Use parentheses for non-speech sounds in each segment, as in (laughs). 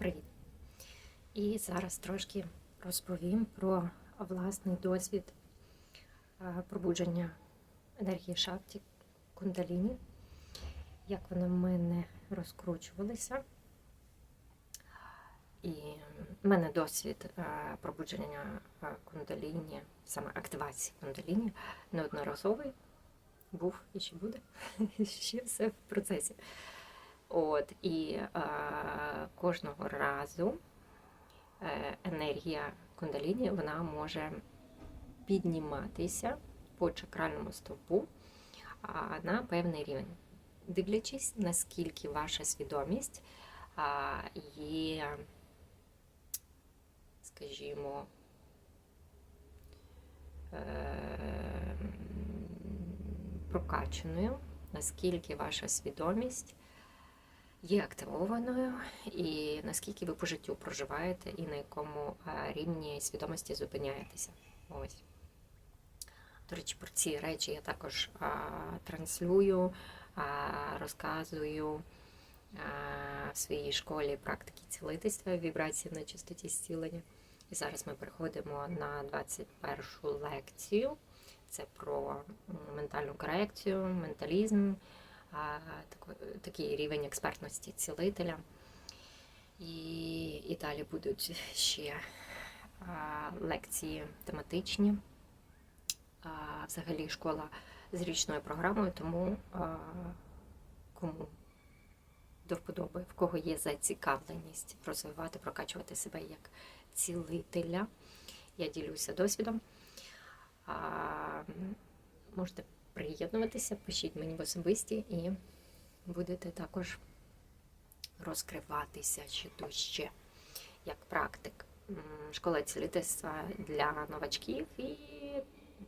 Привіт! І зараз трошки розповім про власний досвід е, пробудження енергії шакті кундаліні, як вони в мене розкручувалися. І в мене досвід е, пробудження е, кундаліні, саме активації кундаліні, неодноразовий був і ще буде. (laughs) Ще все в процесі. От, і е, кожного разу е, енергія кундаліні вона може підніматися по чакральному стовпу на певний рівень, дивлячись, наскільки ваша свідомість є, скажімо, е, прокачаною, наскільки ваша свідомість є активованою, і наскільки ви по життю проживаєте, і на якому рівні свідомості зупиняєтеся. Ось. До речі, про ці речі я також а, транслюю, а, розказую а, в своїй школі практики цілительства вібрації на чистоті зцілення. І зараз ми переходимо на 21 лекцію. Це про ментальну корекцію, менталізм, такий рівень експертності цілителя. І, і далі будуть ще лекції тематичні. Взагалі школа з річною програмою, тому кому до вподоби, в кого є зацікавленість розвивати, прокачувати себе як цілителя. Я ділюся досвідом. Можете приєднуватися, пишіть мені в особисті і будете також розкриватися ще дужче як практик. Школа цілительства для новачків і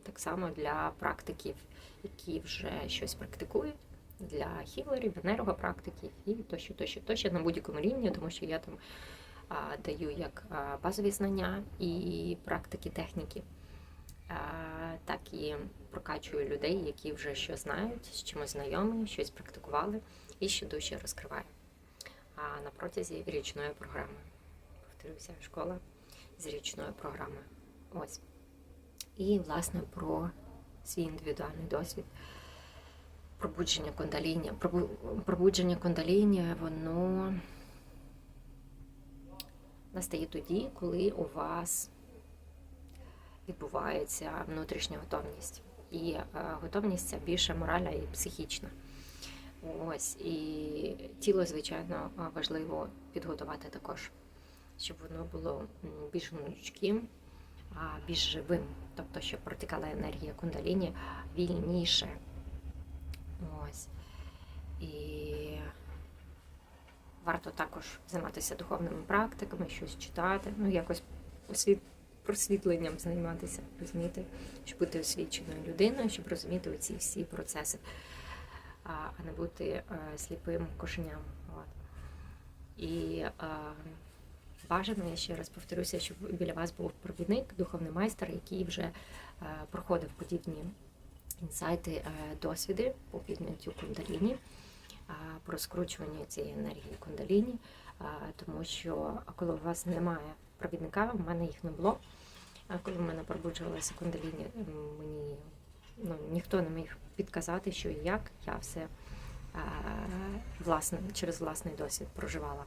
так само для практиків, які вже щось практикують, для хілерів, енергопрактиків і тощо, тощо, тощо на будь-якому рівні, тому що я там а, даю як базові знання і практики техніки, а, так і прокачую людей, які вже що знають, з чимось знайомі, щось практикували і ще дужче розкриваю. А на протязі річної програми. Повторюся, школа з річною програмою. Ось. І, власне, про свій індивідуальний досвід. Пробудження кундаліні. Пробу- Пробудження кундаліні, воно настає тоді, коли у вас відбувається внутрішня готовність. І е, готовність це більше моральна і психічна. Ось і тіло, звичайно, важливо підготувати також, щоб воно було більш гнучким, більш живим, тобто, щоб протікала енергія кундаліні вільніше. Ось. І варто також займатися духовними практиками, щось читати, ну якось освіт... просвітленням займатися, розумієте, щоб бути освіченою людиною, щоб розуміти оці всі процеси, а не бути е, сліпим кошеням. І е, бажано, я ще раз повторюся, щоб біля вас був провідник, духовний майстер, який вже е, проходив подібні інсайти, досвіди по підняттю кундаліні, про скручування цієї енергії кундаліні, тому що коли у вас немає провідника, в мене їх не було. А коли в мене пробуджувалася кундаліні, мені ну, ніхто не міг підказати, що і як. Я все е, власне, через власний досвід проживала.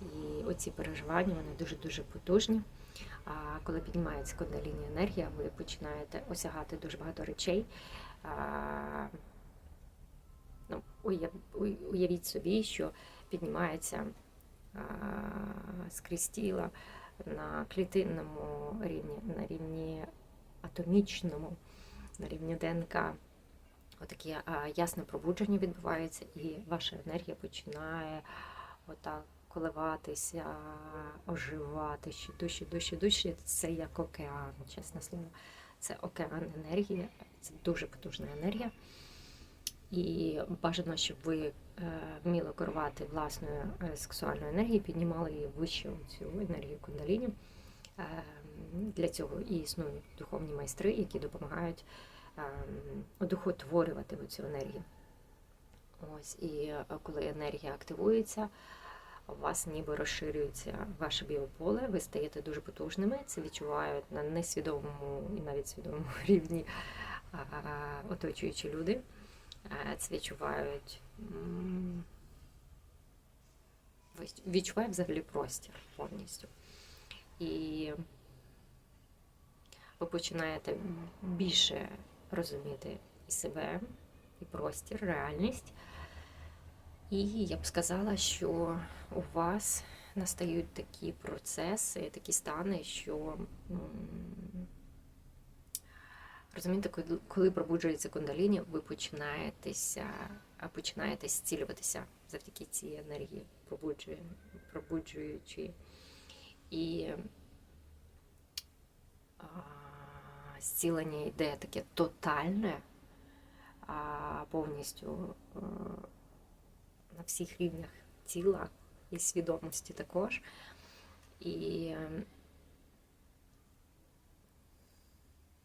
І оці переживання вони дуже-дуже потужні. А коли піднімається кундаліні енергія, ви починаєте осягати дуже багато речей. А, ну, уяв- уявіть собі, що піднімається а, скрізь тіла на клітинному рівні, на рівні атомічному, на рівні ДНК. Отаке а, ясне пробудження відбувається, і ваша енергія починає отак коливатися, оживати ще дужче, дужче, дужче. Це як океан, чесне слово. Це океан енергії, це дуже потужна енергія. І бажано, щоб ви е, вміли керувати власною е, сексуальною енергією, піднімали її вище цю енергію кундаліні. Е, Для цього і існують духовні майстри, які допомагають одухотворювати цю енергію. Ось, і коли енергія активується, у вас ніби розширюється ваше біополе, ви стаєте дуже потужними. Це відчувають на несвідомому і навіть свідомому (laughs) рівні оточуючі люди. Це відчувають. Відчуває взагалі простір повністю. І ви починаєте більше розуміти і себе, і простір, реальність. І я б сказала, що у вас настають такі процеси, такі стани, що розумієте, коли- пробуджується кундаліні, ви починаєтеся, починаєте зцілюватися завдяки цій енергії, пробуджуючи. І а, зцілення йде таке тотальне, а повністю е, на всіх рівнях тіла і свідомості також. І е,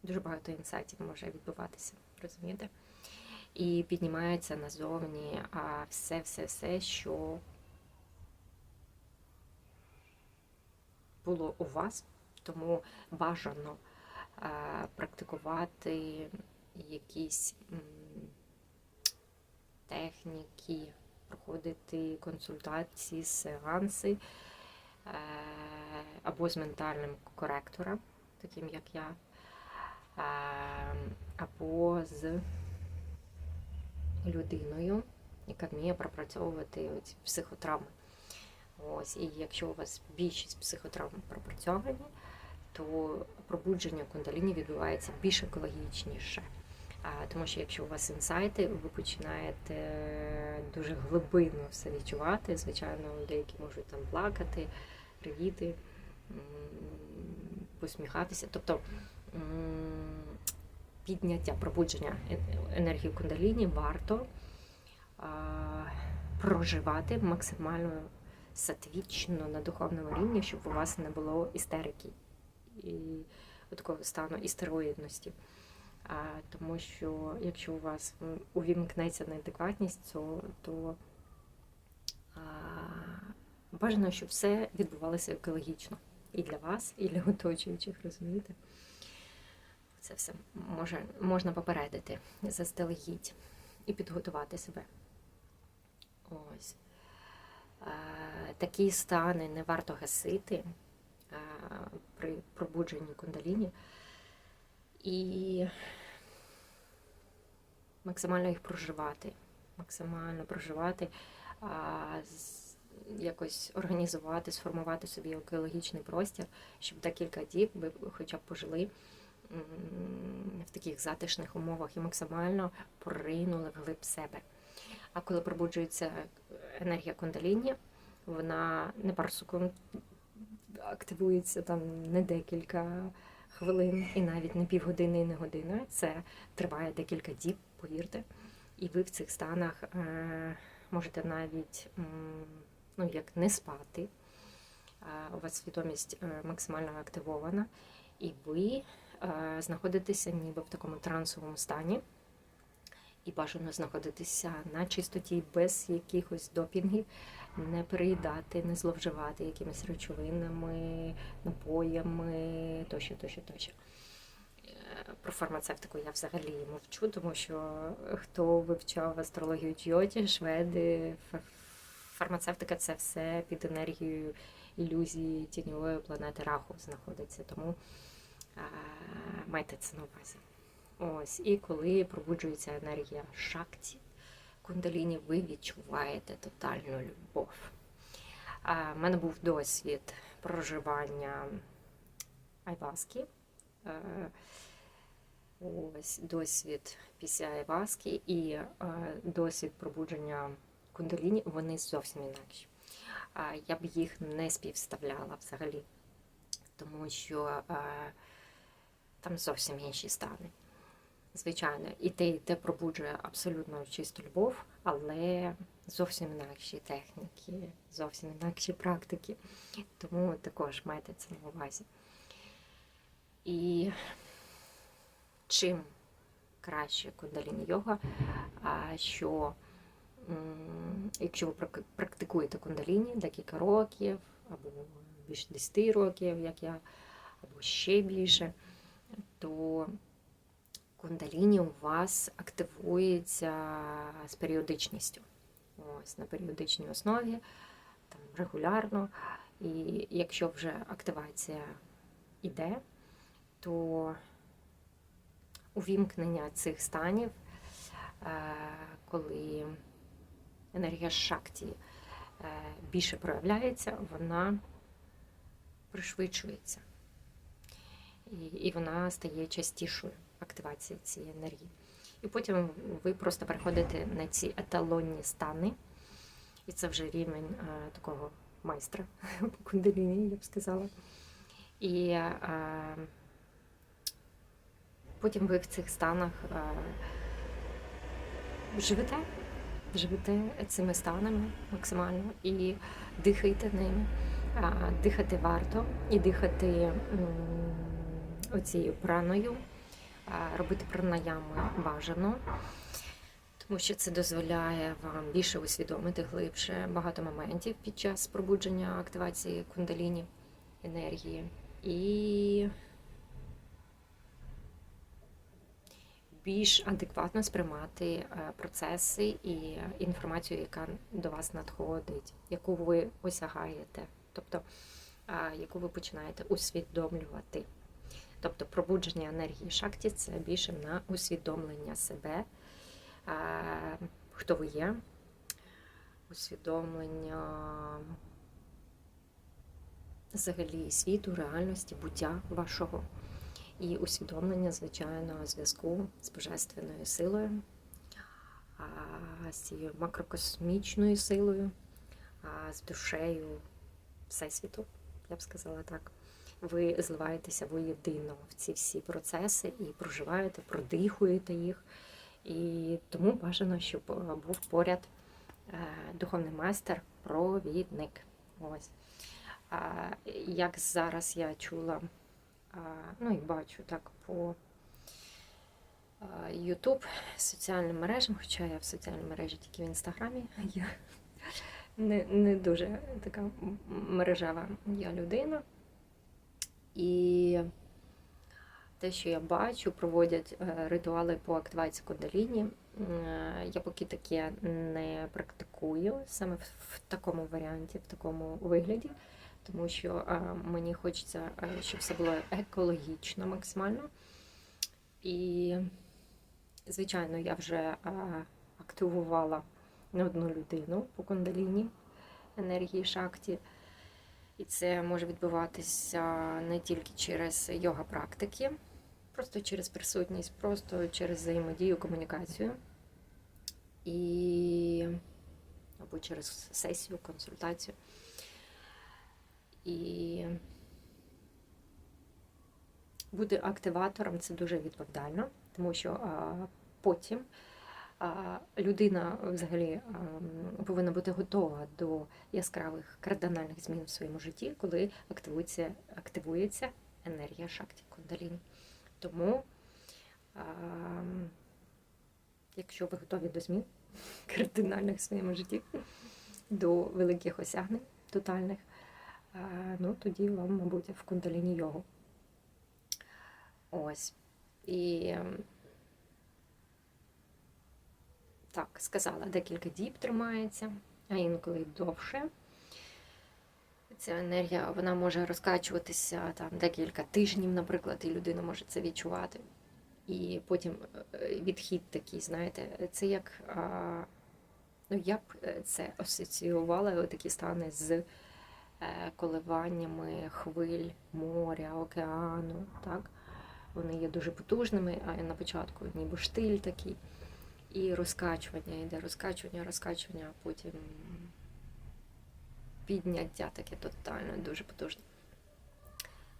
дуже багато інсайтів може відбуватися, розумієте? І піднімається назовні а все-все-все, що було у вас, тому бажано е, практикувати якісь техніки, проходити консультації, сеанси е, або з ментальним коректором, таким як я, або з людиною, яка вміє пропрацьовувати оці психотравми. Ось, і якщо у вас більшість психотравм пропрацьовані, то пробудження кундаліні відбувається більш екологічніше. Тому що якщо у вас інсайти, ви починаєте дуже глибинно все відчувати. Звичайно, деякі можуть там плакати, ревіти, посміхатися. Тобто підняття пробудження е- енергії кундаліні варто а, проживати максимально сатвічно на духовному рівні, щоб у вас не було істерики і такого стану істероїдності. А, тому що якщо у вас увімкнеться неадекватність, то, то а, бажано, щоб все відбувалося екологічно і для вас, і для оточуючих, розумієте? Це все може, можна попередити заздалегідь і підготувати себе. Ось. Е, Такі стани не варто гасити е, при пробудженні кундаліні і максимально їх проживати. Максимально проживати, якось організувати, сформувати собі екологічний простір, щоб декілька діб ви хоча б пожили в таких затишних умовах і максимально поринули вглиб себе. А коли пробуджується енергія кундаліні, вона не пару секунд активується там не декілька хвилин, і навіть не півгодини і не година. Це триває декілька діб, повірте. І ви в цих станах е, можете навіть ну, як не спати. У вас свідомість е, максимально активована, і ви е, знаходитеся ніби в такому трансовому стані. І бажано знаходитися на чистоті без якихось допінгів, не переїдати, не зловживати якимись речовинами, напоями тощо, тощо, тощо. Е, Про фармацевтику я взагалі мовчу, тому що хто вивчав астрологію Джйоті, шведи, фармацевтика це все під енергією ілюзії тіньової планети Раху знаходиться. Тому майте це на увазі. Ось, і коли пробуджується енергія шакті, кундаліні, ви відчуваєте тотальну любов. В мене був досвід проживання айваски. Ось досвід після айваски і досвід пробудження кундаліні, вони зовсім інакші. Я б їх не співставляла взагалі, тому що там зовсім інші стани. Звичайно, і те, і те пробуджує абсолютно чисту любов, але зовсім інакші техніки, зовсім інакші практики. Тому також майте це на увазі. І чим краще кундаліні йога, що якщо ви практикуєте кундаліні декілька років, або більше 10 років, як я, або ще більше, то кундаліні у вас активується з періодичністю. Ось на періодичній основі, там регулярно. І якщо вже активація іде, то увімкнення цих станів, е, коли енергія шакті е, більше проявляється, вона пришвидшується. І, вона стає частішою активація цієї енергії. І потім ви просто переходите на ці еталонні стани, і це вже рівень е, такого майстра (laughs) по кундаліні, я б сказала. І е, потім ви в цих станах е, живете, живете цими станами максимально і дихаєте ними. А, Дихати варто і дихати оцією праною, робити пранаями бажано, тому що це дозволяє вам більше усвідомити глибше багато моментів під час пробудження активації кундаліні енергії. І більш адекватно сприймати е, процеси і інформацію, яка до вас надходить, яку ви осягаєте, тобто яку ви починаєте усвідомлювати. Тобто пробудження енергії шакті це більше на усвідомлення себе, хто ви є, усвідомлення взагалі світу, реальності, буття вашого. І усвідомлення, звичайно, зв'язку з божественною силою, з цією макрокосмічною силою, з душею Всесвіту, я б сказала так. Ви зливаєтеся воєдино в ці всі процеси і проживаєте, продихуєте їх. І тому бажано, щоб був поряд е, духовний майстер, провідник. Ось. Як зараз я чула ну і бачу так по YouTube соціальним мережам, хоча я в соціальній мережі тільки в інстаграмі. Я не, не дуже така мережева я людина. І те, що я бачу, проводять е, ритуали по активації кундаліні. Е, Я поки таке не практикую саме в, такому варіанті, в такому вигляді тому що мені хочеться, щоб все було екологічно максимально. І, звичайно, я вже активувала не одну людину по кундаліні енергії шакті. І це може відбуватися не тільки через йога практики, просто через присутність, просто через взаємодію, комунікацію. І або через сесію, консультацію. І бути активатором це дуже відповідально, тому що а, потім людина взагалі повинна бути готова до яскравих кардинальних змін в своєму житті, коли активується, активується енергія шакті кундаліні. Тому, якщо ви готові до змін (laughs) кардинальних в своєму житті, до великих осягнень тотальних, ну тоді вам, мабуть, в кундаліні йогу. Ось. І ем, так, сказала, декілька діб тримається, а інколи довше. Ця енергія вона може розкачуватися там декілька тижнів, наприклад, і людина може це відчувати. І потім е, відхід такий, знаєте, це як. Ну, я б е, це асоціювала такі стани з Е, коливаннями хвиль, моря, океану. Так? Вони є дуже потужними, а на початку ніби штиль такий. І розкачування йде, розкачування, розкачування, а потім підняття таке тотально, дуже потужне.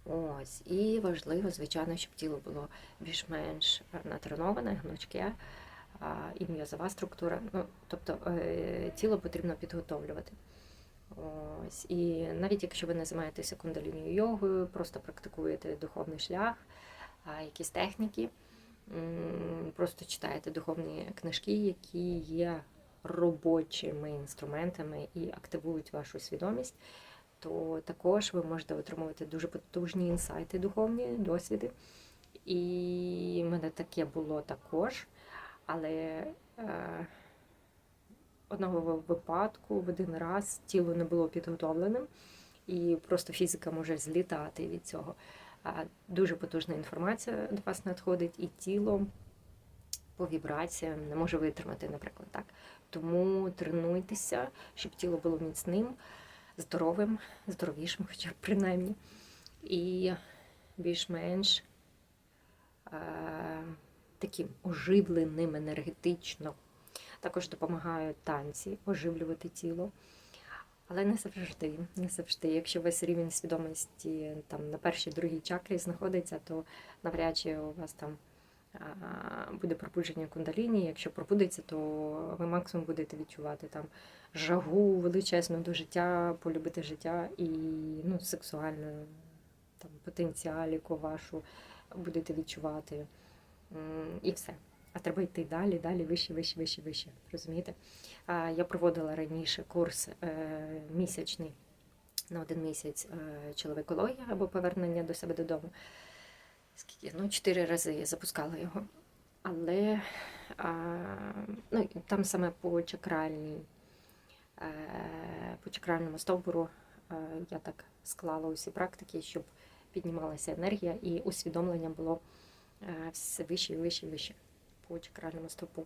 Ось, І важливо, звичайно, щоб тіло було більш-менш натреноване, гнучке і м'язова структура. Ну, Тобто е, тіло потрібно підготовлювати. Ось. І навіть якщо ви не займаєтеся кундалінію йогою, просто практикуєте духовний шлях, якісь техніки, просто читаєте духовні книжки, які є робочими інструментами і активують вашу свідомість, то також ви можете отримувати дуже потужні інсайти, духовні досвіди. І в мене таке було також. Але е, одного випадку в один раз тіло не було підготовленим, і просто фізика може злітати від цього. Дуже потужна інформація до вас надходить, і тіло по вібраціям не може витримати, наприклад, так. Тому тренуйтеся, щоб тіло було міцним, здоровим, здоровішим, хоча б принаймні, і більш-менш е, таким оживленим енергетично. Також допомагають танці оживлювати тіло. Але не завжди, не завжди. Якщо весь рівень свідомості там на першій, другій чакрі знаходиться, то навряд чи у вас там буде пробудження кундаліні. Якщо пробудеться, то ви максимум будете відчувати там жагу величезну до життя, полюбити життя і ну, сексуальну там, потенціаліку вашу будете відчувати. І все. А треба йти далі, далі, вище, вище, вище, вище. Розумієте? Я проводила раніше курс е, місячний на один місяць е, чоловікологія або повернення до себе додому. Скільки? Ну, чотири рази я запускала його. Але ну, там саме по чакральній, е, по чакральному стовбуру я так склала усі практики, щоб піднімалася енергія і усвідомлення було все вище і вище і вище по чакральному стовпу.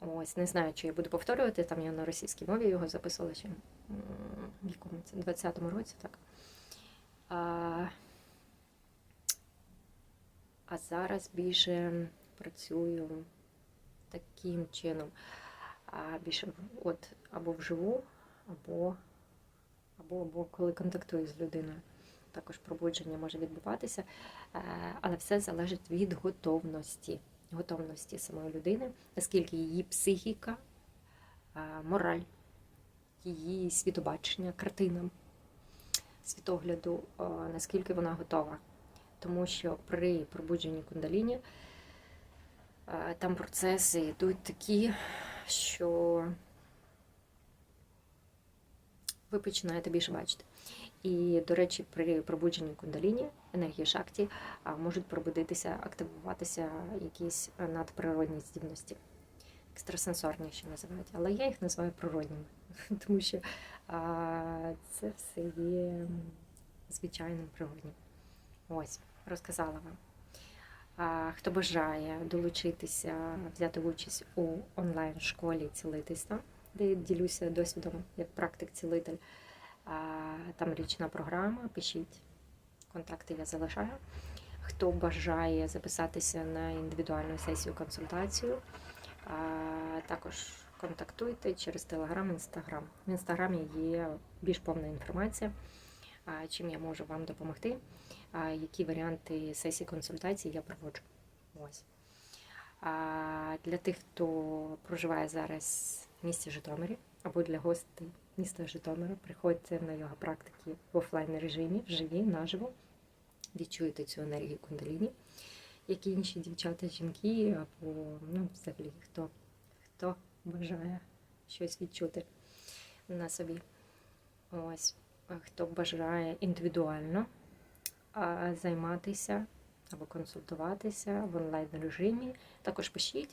Ось, не знаю, чи я буду повторювати, там я на російській мові його записувала ще в якому це 20-му році, так. А, а зараз більше працюю таким чином. А більше от або вживу, або, або, або коли контактую з людиною. Також пробудження може відбуватися, е, але все залежить від готовності готовності самої людини, наскільки її психіка, мораль, її світобачення, картина, світогляду, наскільки вона готова. Тому що при пробудженні кундаліні там процеси йдуть такі, що ви починаєте більше бачити. І, до речі, при пробудженні кундаліні, енергії шакті, можуть пробудитися, активуватися якісь надприродні здібності, екстрасенсорні, що називають. Але я їх називаю природніми, (laughs) тому що це все є звичайним природнім. Ось, розказала вам. Хто бажає долучитися, взяти участь у онлайн-школі цілительства, де ділюся досвідом як практик-цілитель. Там річна програма, пишіть, контакти я залишаю. Хто бажає записатися на індивідуальну сесію консультацію, також контактуйте через Телеграм, Інстаграм. В інстаграмі є більш повна інформація, чим я можу вам допомогти, які варіанти сесії консультації я проводжу. Ось. Для тих, хто проживає зараз в місті Житомирі або для гостей міста Житомира. Приходьте на його практики в офлайн режимі, вживі, наживо. Відчуєте цю енергію кундаліні, як і інші дівчата, жінки, або ну, взагалі хто, хто бажає щось відчути на собі. Ось, хто бажає індивідуально займатися або консультуватися в онлайн режимі, також пишіть,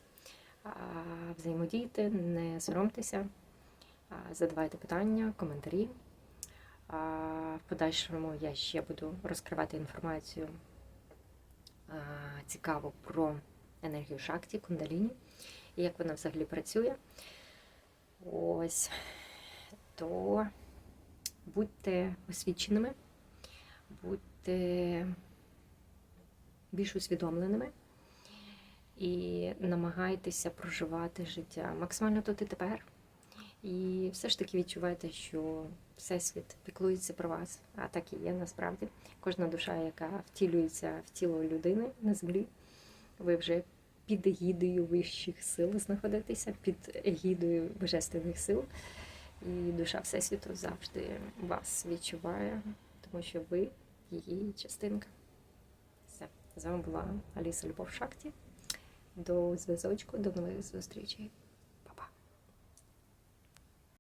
взаємодійте, не соромтеся задавайте питання, коментарі. В подальшому я ще буду розкривати інформацію цікаву про енергію шакті, кундаліні і як вона взагалі працює. Ось, то будьте освіченими, будьте більш усвідомленими і намагайтеся проживати життя максимально тут і тепер. І все ж таки відчуваєте, що Всесвіт піклується про вас, а так і є насправді. Кожна душа, яка втілюється в тіло людини на землі, ви вже під егідою вищих сил знаходитеся, під егідою божественних сил. І душа Всесвіту завжди вас відчуває, тому що ви її частинка. Все. З вами була Аліса Любов Шахті. До зв'язочку, до нових зустрічей.